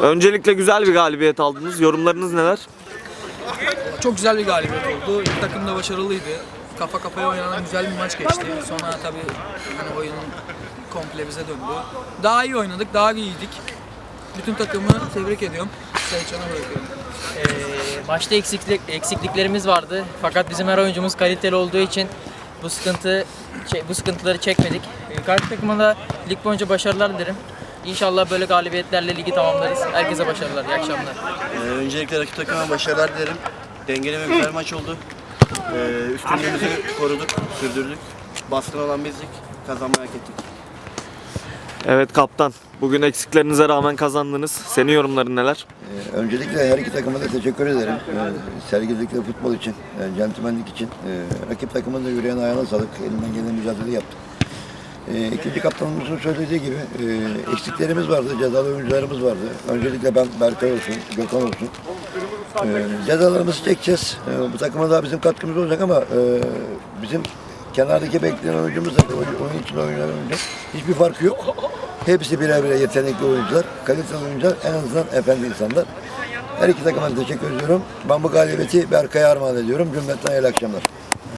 Öncelikle güzel bir galibiyet aldınız. Yorumlarınız neler? Çok güzel bir galibiyet oldu. İlk takım da başarılıydı. Kafa kafaya oynanan güzel bir maç geçti. Sonra tabii hani oyunun komple bize döndü. Daha iyi oynadık, daha iyiydik. Bütün takımı tebrik ediyorum. Selçuk'a bırakıyorum. Ee, maçta eksiklik, eksikliklerimiz vardı. Fakat bizim her oyuncumuz kaliteli olduğu için bu sıkıntı çe- bu sıkıntıları çekmedik. Ee, Karşı takıma da lig boyunca başarılar dilerim. İnşallah böyle galibiyetlerle ligi tamamlarız. Herkese başarılar. İyi akşamlar. Ee, öncelikle rakip takıma başarılar dilerim. Dengeli ve güzel maç oldu. Ee, üstünlüğümüzü koruduk, sürdürdük. Baskın olan bizdik. Kazanmayı hak ettik. Evet kaptan. Bugün eksiklerinize rağmen kazandınız. Senin yorumların neler? Ee, Öncelikle her iki takıma da teşekkür ederim. Ee, Sergiledikleri futbol için, e, centilmenlik için. Ee, Rakip takımın da yüreğine ayağına sağlık. Elinden gelen mücadele yaptı. Ee, İkinci kaptanımızın söylediği gibi e, eksiklerimiz vardı, cezalı oyuncularımız vardı. Öncelikle ben Berkay olsun, Gökhan olsun. Ee, cezalarımızı çekeceğiz. Ee, bu takıma da bizim katkımız olacak ama e, bizim kenardaki bekleyen oyuncumuz da oyun, için oynayan oyuncu. Hiçbir farkı yok. Hepsi birer birer yetenekli oyuncular, kaliteli oyuncular, en azından efendi insanlar. Her iki takıma teşekkür ediyorum. Ben bu galibiyeti Berkay'a armağan ediyorum. Cümleten hayırlı akşamlar.